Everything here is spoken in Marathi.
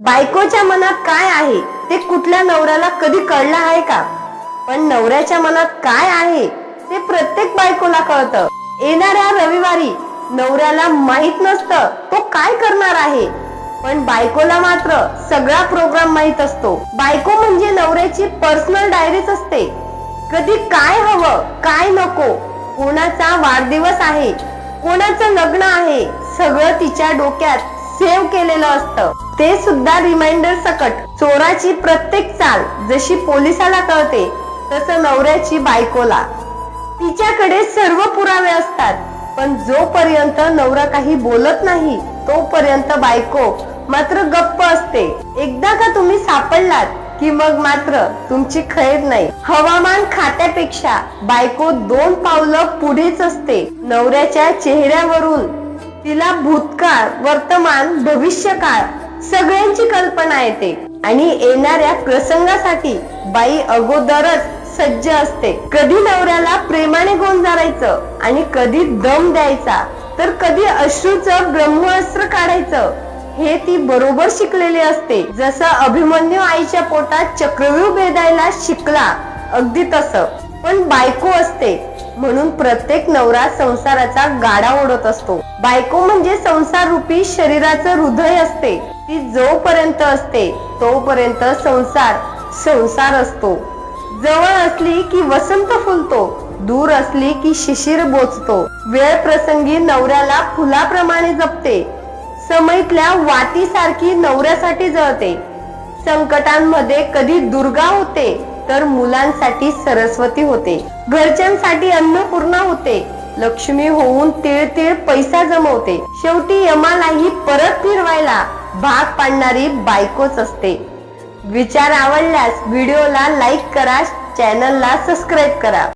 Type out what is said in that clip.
बायकोच्या मनात काय आहे ते कुठल्या नवऱ्याला कधी कळलं आहे का? पण नवऱ्याच्या मनात काय आहे ते प्रत्येक बायकोला कळतं. येणाऱ्या रविवारी नवऱ्याला माहीत नसतं तो काय करणार आहे? पण बायकोला मात्र सगळा प्रोग्राम माहीत असतो. बायको म्हणजे नवऱ्याची पर्सनल डायरीच असते. कधी काय हवं काय नको कोणाचा वाढदिवस आहे कोणाचं लग्न आहे सगळं तिच्या डोक्यात. सेव्ह केलेलं असतं. ते सुद्धा रिमाइंडर सकट. चोराची प्रत्येक चाल जशी पोलिसाला कळते तसं नवऱ्याची बायकोला. तिच्याकडे सर्व पुरावे असतात पण जोपर्यंत नवरा काही बोलत नाही तोपर्यंत बायको मात्र गप्प असते. एकदा का तुम्ही सापडलात की मग मात्र तुमची खैर नाही. हवामान खात्यापेक्षा बायको दोन पावलं पुढेच असते. नवऱ्याच्या चेहऱ्यावरून तिला भूतकाळ वर्तमान भविष्यकाळ सगळ्यांची कल्पना येते. आणि येणाऱ्या प्रसंगासाठी बाई अगोदरच सज्ज असते. कधी नवऱ्याला प्रेमाने गोंजारायचं आणि कधी दम द्यायचा तर कधी अश्रूचं ब्रह्मास्त्र काढायचं हे ती बरोबर शिकलेली असते. जसं अभिमन्यू आईच्या पोटात चक्रव्यूह भेदायला शिकला अगदी तसं. पण बायको असते. म्हणून प्रत्येक नवरा संसाराचा गाडा ओढत असतो. बायको म्हणजे संसार रूपी शरीराचं हृदय असते. ती जोपर्यंत असते तोपर्यंत संसार संसार असतो. जवळ असली की वसंत फुलतो दूर असली की शिशिर बोचतो. वेळ प्रसंगी नवऱ्याला फुलाप्रमाणे जपते. समईतल्या वातीसारखी नवऱ्यासाठी जळते. संकटांमध्ये कधी दुर्गा होते तर मुलांसाठी सरस्वती होते. घरच्यांसाठी अन्नपूर्णा होते. लक्ष्मी होऊन तिळ तिळ पैसा जमवते. शेवटी यमालाही परत फिरवायला भाग पाडणारी बायकोच असते. विचार आवडल्यास व्हिडिओला लाईक करा चॅनलला सबस्क्राईब करा.